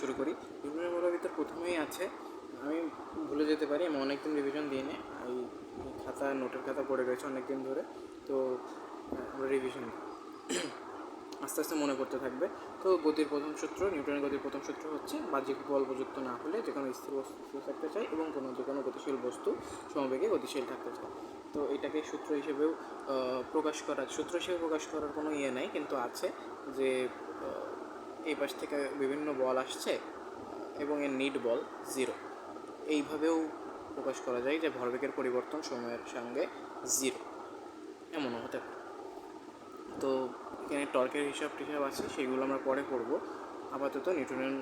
শুরু করি। নিউটনের মূলের ভিতর প্রথমেই আছে, আমি ভুলে যেতে পারি, আমি অনেকদিন রিভিশন দিই নি এই খাতা নোটের খাতা পড়ে রয়েছে অনেক দিন ধরে, তো আমরা রিভিশন আস্তে আস্তে মনে করতে থাকবে। তো গতির প্রথম সূত্র, নিউটনের গতির প্রথম সূত্র হচ্ছে বাহ্যিক বল প্রযুক্ত না হলে যে কোনো স্থির বস্তু থাকতে চায় এবং কোনো যে কোনো গতিশীল বস্তু সমবেগে গতিশীল থাকতে চায়। তো এটাকে সূত্র হিসেবেও প্রকাশ করার সূত্র হিসেবে প্রকাশ করার কোনো ইয়ে নাই, কিন্তু আছে যে এই পাশ থেকে বিভিন্ন বল আসছে এবং এর নিট বল জিরো। এইভাবেও প্রকাশ করা যায় যে ভরবেগের পরিবর্তন সময়ের সঙ্গে জিরো। এমনও হতে পারে। তো এখানে টর্কের হিসাব টিসাব আছে, সেগুলো আমরা পরে পড়ব। আপাতত নিউটনের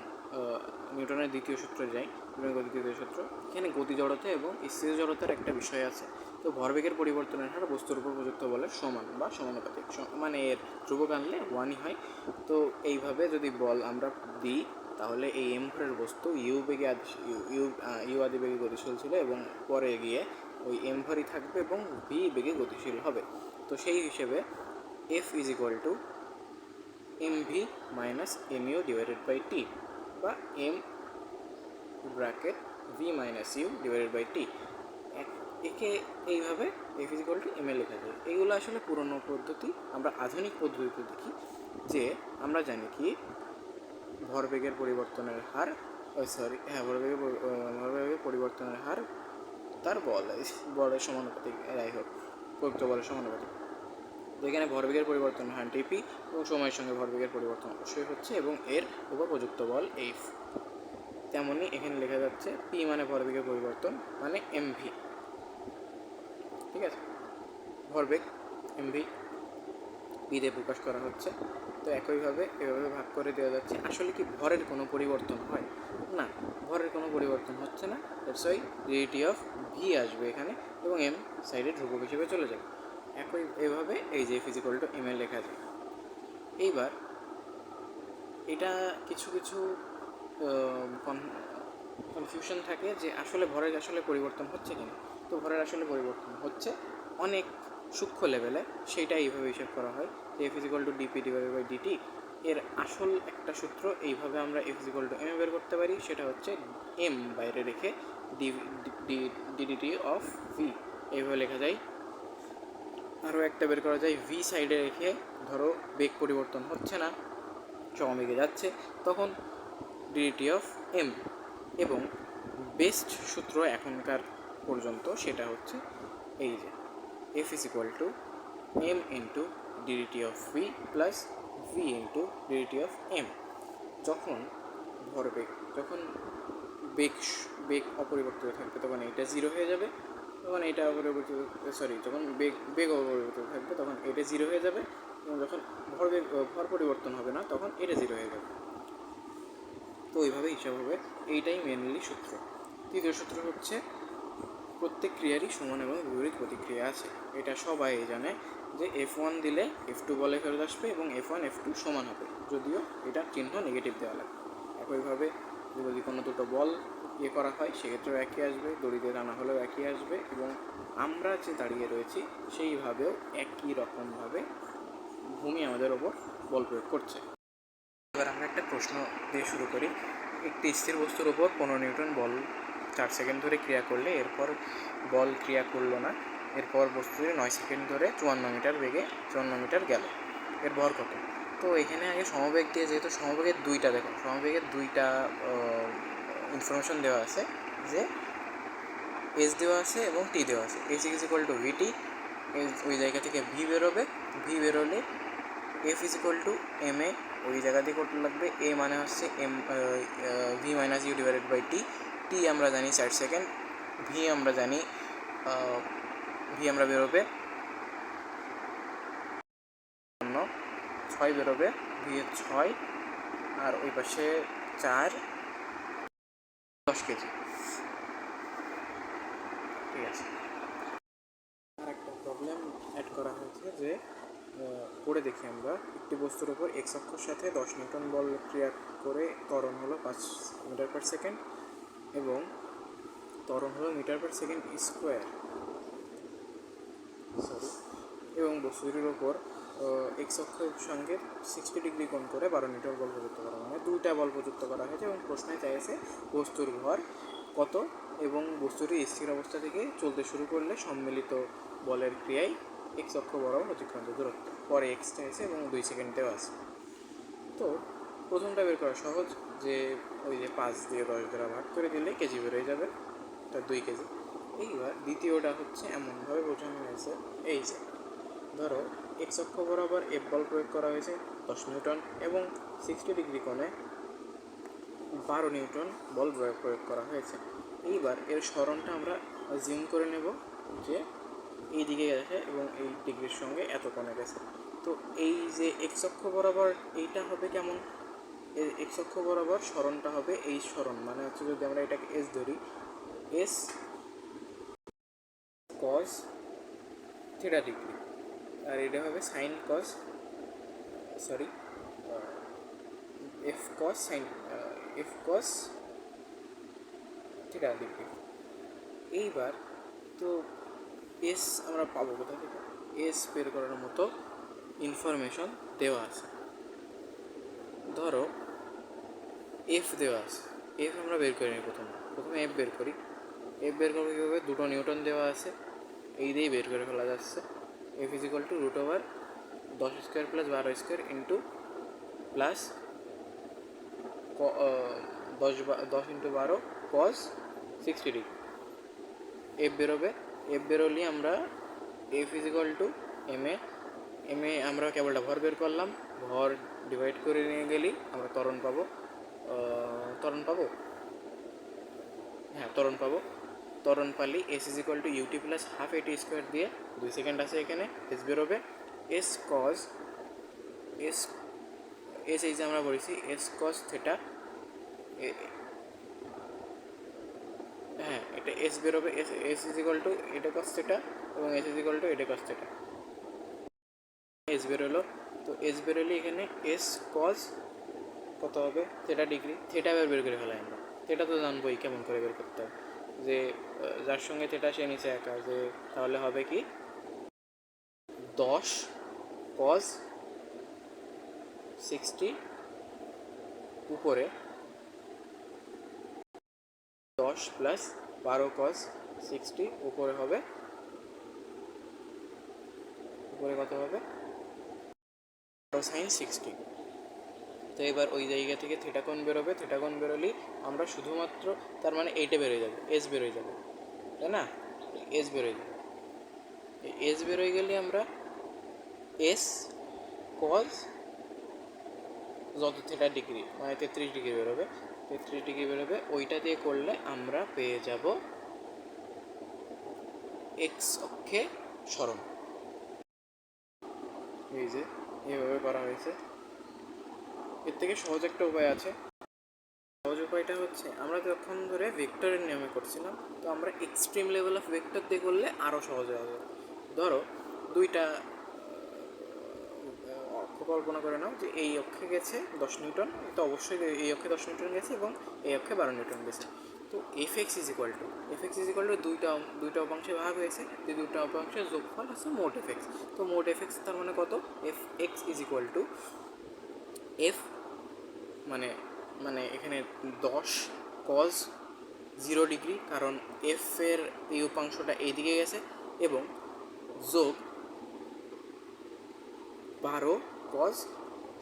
নিউটনের দ্বিতীয় সূত্রে যাই নিউটনের দ্বিতীয় সূত্র। এখানে গতি জড়তা এবং স্থির জড়তার একটা বিষয় আছে। তো ভরবেগের পরিবর্তনের হার বস্তুর উপর প্রযুক্ত বলের সমান বা সমানুপাতিক। মানে এর ধ্রুবক আনলে ওয়ানই হয়। তো এইভাবে যদি বল আমরা দিই, তাহলে এই এম ভরের বস্তু ইউ বেগে ইউ ইউ আদি বেগে গতিশীল ছিল এবং পরে গিয়ে ওই এম ভরই থাকবে এবং ভি বেগে গতিশীল হবে। তো সেই হিসেবে F is equal to M V minus M U divided by T বা M bracket V minus U divided by T একে এইভাবে F is equal to M A লেখা যায়। এইগুলো আসলে পুরনো পদ্ধতি, আমরা আধুনিক পদ্ধতিতে দেখি যে আমরা জানি কি, ভরবেগের পরিবর্তনের হার সরি হ্যাঁ ভরবেগের ভরবেগের পরিবর্তনের হার তার বল, বলের সমানুপাতিক, যাই হোক প্রযুক্ত বলের সমানুপাতিক। তো এখানে ভরবেগের পরিবর্তন হয় টিপি এবং সময়ের সঙ্গে ভরবেগের পরিবর্তন অবশ্যই হচ্ছে এবং এর উপর প্রযুক্ত বল এইফ তেমনই এখানে লেখা যাচ্ছে পি মানে ভরবেগের পরিবর্তন মানে এমভি ঠিক আছে। ভরবেগ এমভি বিদে প্রকাশ করা হচ্ছে। তো একইভাবে, এভাবে ভাগ করে দেওয়া যাচ্ছে। আসলে কি ভরের কোনো পরিবর্তন হয়? না, ভরের কোনো পরিবর্তন হচ্ছে না। ওয়াই ডিটি অফ ভি আসবে এখানে এবং এম সাইডে ধ্রুবক হিসেবে চলে যাবে। একই, এভাবে এই যে ফিজিক্যাল টু এম এ লেখা যায় এইবার, এটা কিছু কিছু কনফিউশন থাকে যে আসলে ভরের আসলে পরিবর্তন হচ্ছে কিনা। তো ভরের আসলে পরিবর্তন হচ্ছে। অনেক সূক্ষ্ম লেভেলে সেইটা এইভাবে হিসাব করা হয় F is equal to D P divide by D T এর আসল একটা সূত্র এইভাবে আমরা এফ ইজিক্যাল টু এম বের করতে পারি, সেটা হচ্ছে এম বাইরে রেখে ডি ডিডিটি অফ ভি এইভাবে লেখা যায়। আরও একটা বের করা যায় ভি সাইডে রেখে ধরো বেগ পরিবর্তন হচ্ছে না, সমবেগে যাচ্ছে, তখন D D T of M এবং বেস্ট সূত্র এখনকার পর্যন্ত সেটা হচ্ছে এই যে F is equal to M into D D T of V plus V into D D T of M যখন ভরবেগ, যখন বেগ বেগ অপরিবর্তিত থাকবে, তখন এটা জিরো হয়ে যাবে, তখন এটা অপরিবর্তিত সরি যখন বেগ বেগ অপরিবর্তিত থাকবে, তখন এটা জিরো হয়ে যাবে, এবং যখন ভরবেগ ভর পরিবর্তন হবে না, তখন এটা জিরো হয়ে যাবে। তো ওইভাবে হিসাব হবে, এইটাই মেনলি সূত্র। তৃতীয় সূত্র হচ্ছে প্রত্যেক ক্রিয়ারই সমান এবং বিপরীত প্রতিক্রিয়া আছে। এটা সবাই জানে যে এফ ওয়ান দিলে এফ টু বলে ফেরত আসবে এবং এফ ওয়ান এফ টু সমান হবে। যদিও এটার চিহ্ন নেগেটিভ দেওয়া লাগবে একইভাবে যদি কোনো দুটো বল ইয়ে করা হয়, সেক্ষেত্রেও একই আসবে, দড়িতে টানা হলেও একই আসবে এবং আমরা যে দাঁড়িয়ে রয়েছি, সেইভাবেও একই রকমভাবে ভূমি আমাদের ওপর বল প্রয়োগ করছে। এবার আমরা একটা প্রশ্ন দিয়ে শুরু করি। একটি স্থির বস্তুর ওপর পনেরো নিউটন বল চার সেকেন্ড ধরে ক্রিয়া করলে এরপর বল ক্রিয়া করল না। এরপর বস্তুটি নয় সেকেন্ড ধরে চুয়ান্ন মিটার বেগে চুয়ান্ন মিটার গেল। এর ভর কত? তো এখানে আগে সমবেগ দিয়ে যেহেতু সমবেগের দুইটা দেখো, সমবেগের দুইটা ইনফরমেশন দেওয়া আছে যে এস দেওয়া আছে এবং টি দেওয়া আছে। S is equal to VT ওই জায়গা থেকে ভি বেরোবে। ভি বেরোলে F is equal to M A ওই জায়গা দিয়ে করতে লাগবে? এ মানে হচ্ছে M V minus U divided by T T আমরা জানি চার সেকেন্ড ভি আমরা জানি ভি আমরা বেরোবে। ছয় বেরোবে ভি এর ছয়, আর ওই পাশে চার, দশ কেজি। ঠিক আছে। আর একটা প্রবলেম অ্যাড করা হয়েছে যে পড়ে দেখি আমরা, একটি বস্তুর উপর এক্স অক্ষর সাথে দশ নিউটন বল ক্রিয়া করে ত্বরণ হলো পাঁচ মিটার পার সেকেন্ড এবং ত্বরণ হলো meter per second square. Sorry এবং বস্তুটির ওপর এক্স অক্ষের সঙ্গে সিক্সটি ডিগ্রি কোণ করে বারো মিটার বল প্রযুক্ত করা মানে দুইটা বল প্রযুক্ত করা হয়েছে এবং প্রশ্নে চাইছে বস্তুর ভর কত এবং বস্তুটি স্থির অবস্থা থেকে চলতে শুরু করলে সম্মিলিত বলের ক্রিয়ায় এক্স অক্ষ বরাবর অতিক্রান্ত দূরত্ব। পরে এক্স চাইছে এবং দুই সেকেন্ডেও আছে। তো প্রথমটা বের করা সহজ। যে ওই যে পাঁচ দিয়ে দশ দ্বারা ভাগ করে দিলে কেজি বেরোয় যাবে, তা দুই কেজি। এইবার দ্বিতীয়টা হচ্ছে এমনভাবে বোঝানো হয়েছে। এই যে, ধরো এক্স অক্ষ বরাবর এফ বল প্রয়োগ করা হয়েছে দশ নিউটন এবং সিক্সটি ডিগ্রি কোণে বারো নিউটন বল প্রয়োগ প্রয়োগ করা হয়েছে। এইবার এর স্মরণটা আমরা জিম করে নেব যে এই দিকে গেছে এবং এই ডিগ্রির সঙ্গে এত কোণে গেছে। তো এই যে এক্স অক্ষ বরাবর এইটা হবে কেমন? এক্স অক্ষ বরাবর স্মরণটা হবে এই স্মরণ। মানে হচ্ছে যদি আমরা এটাকে এস ধরি এস কস থিটা ডিগ্রি আর এটা হবে sine cos sorry F cos sine F cos theta degree এইবার তো এস আমরা পাবো কোথা থেকে? এস বের করার মতো ইনফরমেশন দেওয়া আছে। ধরো এফ দেওয়া আছে। এফ আমরা বের করে নিই প্রথমে। প্রথমে এফ বের করি। এফ বের করব কীভাবে? দুটো নিউটন দেওয়া আছে। এই দিয়েই বের করে ফেলা যাচ্ছে। F is equal to root over দশ স্কোয়ার প্লাস বারো স্কোয়ার ইন্টু প্লাস দশ দশ ইন্টু বারো কস সিক্সটি ডিগ্রি এফ বেরোবে। এফ বেরোলে আমরা F is equal to M A M A আমরা কেবলটা ভর বের করলাম। ভর ডিভাইড করে নিয়ে গেলেই আমরা ত্বরণ পাবো। ত্বরণ পাবো? হ্যাঁ ত্বরণ পাবো। ত্বরণ পালি S is equal to U T plus half A T square দিয়ে দুই সেকেন্ড আছে এখানে এস বেরোবে। এস কজ এস এস এই যে আমরা বলেছি এস কজ থেটা হ্যাঁ এটা এস বেরোবে S S is equal to এটা কস থেটা এবং এস ইজ ইকুয়াল টু এটা কস থেটা এস বেরোলো, তো এস বেরোলে এখানে এস কজ কত হবে? থেটা ডিগ্রি থেটা বের বের করে ফেলাই আমরা। থেটা তো জানবোই কেমন করে বের করতে হবে। যে যার সঙ্গে থেটা সে নিচে একা, যে, তাহলে হবে কি? দশ কজ সিক্সটি উপরে দশ প্লাস বারো কজ সিক্সটি উপরে হবে, উপরে কত হবে? সাইন সিক্সটি তো এবার ওই জায়গা থেকে থেটাকোণ বেরোবে থেটাকোণ বেরোলেই আমরা শুধুমাত্র তার মানে এইটা বেরোয় যাবে এস বেরোয় যাবে, তাই না? এস বেরোয় যাবে। এস বেরোয় গেলে আমরা এস কজ যত থেটা ডিগ্রি মানে তেত্রিশ ডিগ্রি বেরোবে, তেত্রিশ ডিগ্রি বেরোবে, ওইটা দিয়ে করলে আমরা পেয়ে যাব এক্স অক্ষে স্মরণ এই যে, এইভাবে করা হয়েছে। এর থেকে সহজ একটা উপায় আছে। সহজ উপায়টা হচ্ছে, আমরা যখন ধরে ভেক্টরের নিয়মে করছিলাম, তো আমরা এক্সট্রিম লেভেল অফ ভেক্টর দিয়ে করলে আরও সহজ হবে ধরো, দুইটা অক্ষ কল্পনা করে নাও যে এই অক্ষে গেছে দশ নিউটন, তো অবশ্যই এই অক্ষে দশ নিউটন গেছে এবং এই অক্ষে বারো নিউটন গেছে। তো F X is equal to F X is equal to দুইটা দুইটা উপাংশে ভাগ হয়েছে যে দুইটা উপাংশের যোগফল হচ্ছে মোট এফ এক্স তো মোট এফ এক্স তার মানে কত? F X is equal to F মানে মানে এখানে দশ কজ জিরো ডিগ্রি কারণ এফ এর এই উপাংশটা এইদিকে গেছে, এবং যোগ বারো কজ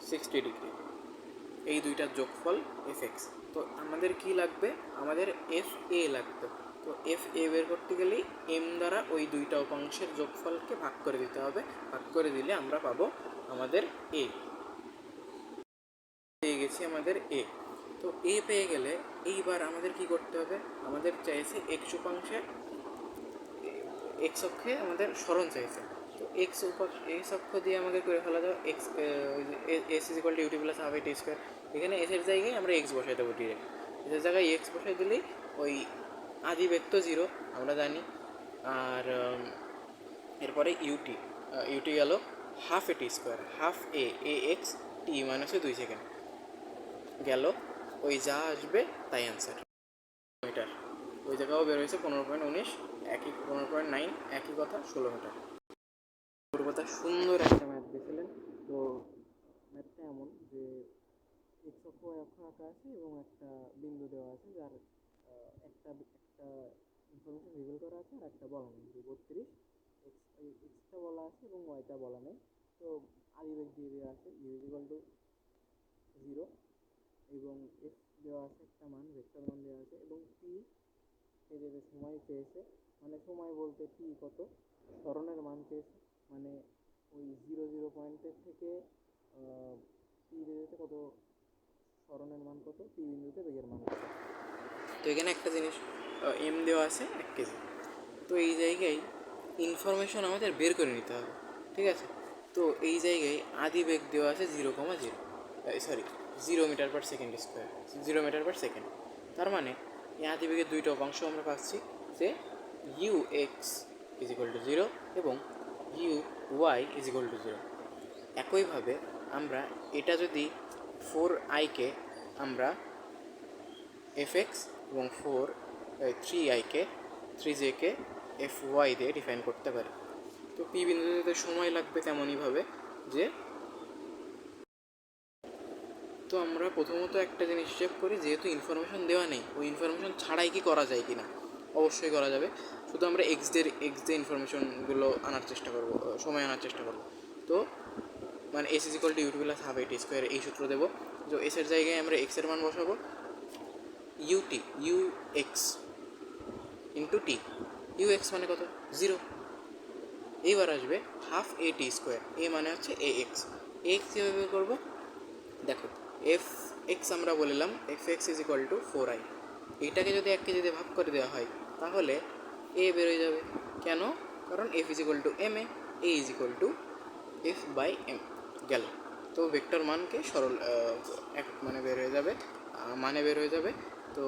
সিক্সটি ডিগ্রি এই দুইটার যোগফল এফ এক্স তো আমাদের কি লাগবে? আমাদের এফ এ লাগবে। তো এফ এ বের করতে গেলেই এম দ্বারা ওই দুইটা উপাংশের যোগফলকে ভাগ করে দিতে হবে। ভাগ করে দিলে আমরা পাবো আমাদের এ পেয়ে গেছি আমাদের এ তো এ পেয়ে গেলে এইবার আমাদের কি করতে হবে? আমাদের চাইছে এক্স উপাংশে এক্স অক্ষে আমাদের স্মরণ চাইছে। তো এক্স উপাংশ এক্স অক্ষ দিয়ে আমাদের করে ফেলা যাবে X S is equal to U T plus half A T square এখানে এসের জায়গায় আমরা এক্স বসাই দেবো ডিরেক্ট এসের জায়গায় এক্স বসাই দিলেই ওই আদি ব্যক্ত জিরো আমরা জানি। আর এরপরে ইউটি ইউটি গেল half a t square half a a x t মাইনাসে দুই সেকেন্ড গেল, ওই যা আসবে তাই অ্যান্সার মিটার ওই জায়গাও বের হয়েছে পনেরো পয়েন্ট উনিশ, একই পনেরো পয়েন্ট নাইন একই কথা, ষোলো মিটার। ওর কথা সুন্দর একটা ম্যাথ দিয়েছিলেন। তো ম্যাথটা এমন যে এক্স অক্ষ আঁকা আছে এবং একটা বিন্দু দেওয়া আছে যার একটা একটা ইনফরমেশন রিভিল করা আছে আর একটা বলা নেই। বত্রিশ এক্সটা বলা আছে এবং ওয়াইটা বলা নেই। তো আলিবেগ দিয়ে দেওয়া আছে। ইউজ টু জিরো এবং এফ দেওয়া আছে একটা মান ভেক্টর মান দেওয়া আছে এবং টি দেবে সময় চেয়েছে মানে সময় বলতে টি কত? স্মরণের মান চেয়েছে মানে ওই জিরো জিরো পয়েন্টের থেকে টি বিন্দুতে কত? স্মরণের মান কত? টি বিন্দুতে বেগের মান কত? তো এখানে একটা জিনিস এম দেওয়া আছে এক কেজি। তো এই জায়গায় ইনফরমেশন আমাদের বের করে নিতে হবে, ঠিক আছে? তো এই জায়গায় আদি বেগ দেওয়া আছে zero comma zero sorry zero metre per second square zero metre per second তার মানে এই আদি বেগের দুইটা অংশ আমরা পাচ্ছি যে u x is equal to zero এবং u y is equal to zero একইভাবে আমরা এটা যদি ফোর আইকে আমরা এফ এক্স এবং ফোর থ্রি আইকে থ্রি জেকে এফ ওয়াই দিয়ে ডিফাইন করতে পারি। তো পি বিন্দুতে সময় লাগবে তেমনইভাবে যে তো আমরা প্রথমত একটা জিনিস চেক করি, যেহেতু ইনফরমেশন দেওয়া নেই, ওই ইনফরমেশন ছাড়াই কি করা যায় কি না অবশ্যই করা যাবে। শুধু আমরা এক্স দের এক্স দিয়ে ইনফরমেশনগুলো আনার চেষ্টা করব সময় আনার চেষ্টা করব। তো মানে s is equal to u plus half eight square এই সূত্র দেবো। তো এসের জায়গায় আমরা এক্সের মান বসাবো। U t u x into t u x মানে কত? জিরো এইবার আসবে হাফ এ টি স্কোয়ার এ মানে হচ্ছে এ এক্স এক্স কীভাবে করব? দেখো এফ এক্স আমরা বললাম F x is equal to four I এইটাকে যদি এককে যদি ভাগ করে দেওয়া হয়, তাহলে এ বেরোয় যাবে। কেন? কারণ F is equal to m a a is equal to F by m গেল। তো ভেক্টর মানকে সরল এক মানে বের হয়ে যাবে মানে বের হয়ে যাবে। তো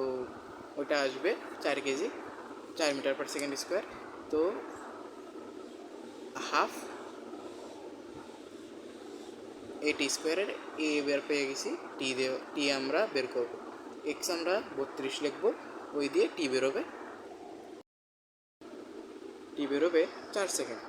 ওইটা আসবে চার কেজি, চার মিটার পার সেকেন্ড স্কোয়ার তো হাফ এ টি স্কোয়ারের এ বের পেয়ে গেছি টি দিয়ে টি আমরা বের করব। এক্স আমরা বত্রিশ লিখব, ওই দিয়ে টি বেরোবে। টি বেরোবে চার সেকেন্ড।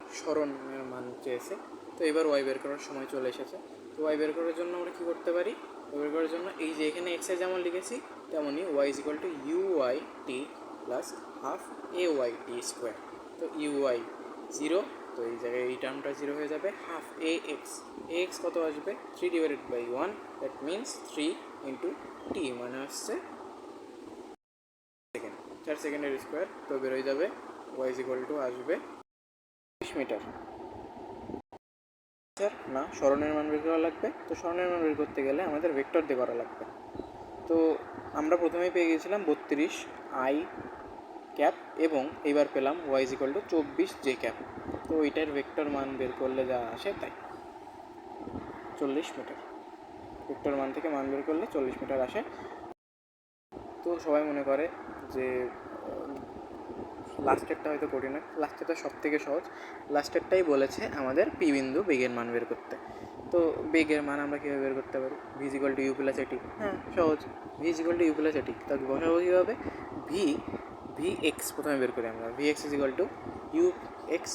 স্মরণের মান চেয়েছে। তো এবার ওয়াই বের করার সময় চলে এসেছে। তো ওয়াই বের করার জন্য আমরা কী করতে পারি? ওয়াই বের করার জন্য এই যে এখানে এক্সে যেমন লিখেছি, তেমনই y is equal to u y t plus half a y t square তো ইউ ওয়াই জিরো তো এই জায়গায় এই টার্মটা জিরো হয়ে যাবে half a x a x কত আসবে? Three divided by one that means three into t মানে হচ্ছে সেকেন্ড চার সেকেন্ডের স্কোয়ার তো বেরোয় যাবে ওয়াই ইকুয়াল টু আসবে বিশ মিটার স্যার না স্মরণের মান বের করা লাগবে। তো স্মরণের মান বের করতে গেলে আমাদের ভেক্টর দিয়ে করা লাগবে। তো আমরা প্রথমেই পেয়ে গেছিলাম বত্রিশ আই ক্যাপ এবং এবার পেলাম ওয়াই ইকুয়াল টু চব্বিশ জে ক্যাপ। তো এইটার ভেক্টর মান বের করলে যা আসে তাই। চল্লিশ মিটার ভেক্টর মান থেকে মান বের করলে চল্লিশ মিটার আসে। তো সবাই মনে করে যে লাস্টেরটা হয়তো কঠিন হয়। লাস্টেরটা সব থেকে সহজ। লাস্টেরটাই বলেছে আমাদের পি বিন্দু বেগের মান বের করতে। তো বেগের মান আমরা কীভাবে বের করতে পারি? ভিজিকল টু ইউ প্লাস এটি হ্যাঁ সহজ। ভিজিকল টু ইউ প্লাস এটি তাকে বসাবো কীভাবে? ভি ভি এক্স প্রথমে বের করি আমরা। V x is equal to u x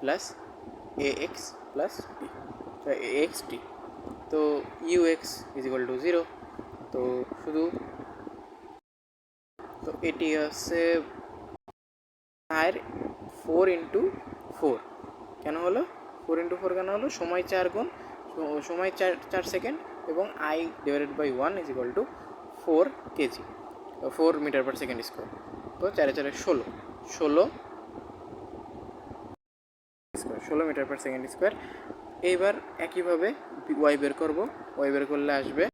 plus a x plus t a x t তো u x is equal to zero তো শুধু তো এটি হচ্ছে আর ফোর ইন্টু ফোর কেন হলো? ফোর ইন্টু ফোর কেন হলো? সময় চার গুণ, সময় চার চার সেকেন্ড এবং I divided by one is equal to four kg four metre per second square তো, চারে চারে ষোলো ষোলো ষোলো মিটার পার সেকেন্ড স্কোয়ার এইবার একইভাবে ওয়াই বের করব। ওয়াই বের করলে আসবে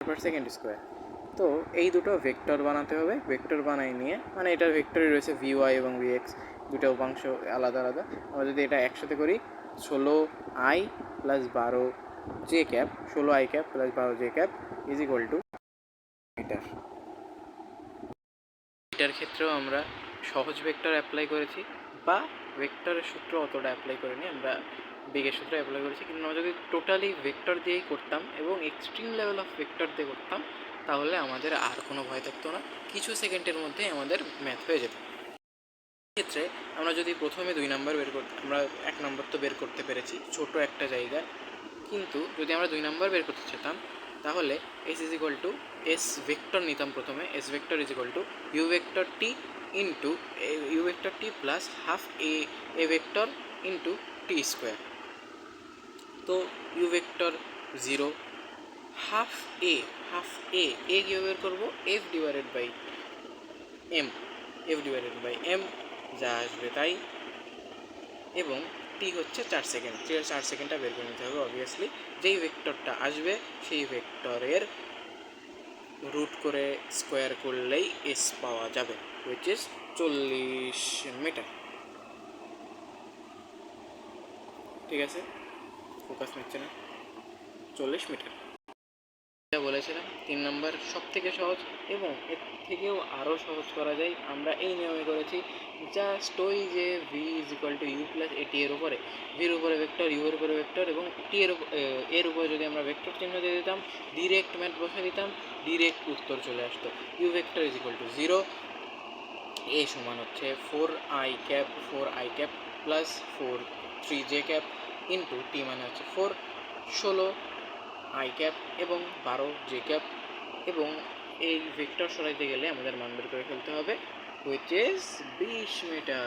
পার সেকেন্ড স্কোয়ার তো এই দুটো ভেক্টর বানাতে হবে। ভেক্টর বানাই নিয়ে মানে এটার ভেক্টরই রয়েছে ভি ওয়াই এবং ভি এক্স দুটো উপাংশ আলাদা আলাদা। আমরা যদি এটা একসাথে করি, ষোলো আই প্লাস বারো জে ক্যাপ ষোলো আই ক্যাপ প্লাস বারো j cap is equal to metre এটার ক্ষেত্রেও আমরা সহজ ভেক্টর অ্যাপ্লাই করেছি বা ভেক্টরের সূত্র অতটা অ্যাপ্লাই করিনি, আমরা বেগের সূত্র অ্যাপ্লাই করেছি। কিন্তু আমরা যদি টোটালি ভেক্টর দিয়েই করতাম এবং এক্সট্রিম লেভেল অফ ভেক্টর দিয়ে করতাম, তাহলে আমাদের আর কোনো ভয় থাকতো না। কিছু সেকেন্ডের মধ্যে আমাদের ম্যাথ হয়ে যেত। ক্ষেত্রে আমরা যদি প্রথমে দুই নাম্বার বের করতে আমরা এক নম্বর তো বের করতে পেরেছি, ছোট একটা জায়গায় কিন্তু যদি আমরা দুই নাম্বার বের করতে চেতাম তাহলে s is equal to s vector নিতাম প্রথমে। S vector is equal to u vector t into u vector t plus half a a vector into t square তো u vector zero half a half a a কীভাবে বের করব F divided by m F divided by m যা আসবে তাই। এবং টি হচ্ছে চার সেকেন্ড চার সেকেন্ডটা বের করে নিতে হবে অবভিয়াসলি যেই ভেক্টরটা আসবে, সেই ভেক্টরের রুট করে স্কোয়ার করলেই এস পাওয়া যাবে। উইচ ইজ চল্লিশ মিটার। ঠিক আছে? ফোকাস নিচ্ছে না। চল্লিশ মিটার। যা বলেছিলাম তিন নম্বর সব থেকে সহজ এবং এর থেকেও আরও সহজ করা যায়। আমরা এই নিয়মে করেছি জাস্ট ওই যে v is equal to u plus a t এর উপরে। ভির উপরে ভেক্টর ইউ এর উপরে ভেক্টর এবং টি এর এ, এর উপরে যদি আমরা ভেক্টর চিহ্ন দিয়ে দিতাম ডিরেক্ট ম্যাথ বসে দিতাম ডিরেক্ট উত্তর চলে আসতো। U vector is equal to zero a সমান হচ্ছে four i cap four i cap plus four three j cap into t মানে হচ্ছে ফোর ষোলো আই ক্যাপ এবং বারো জে ক্যাপ এবং এই ভেক্টর সরাইতে গেলে আমাদের মান বের করে ফেলতে হবে হুইচ ইজ বিশ মিটার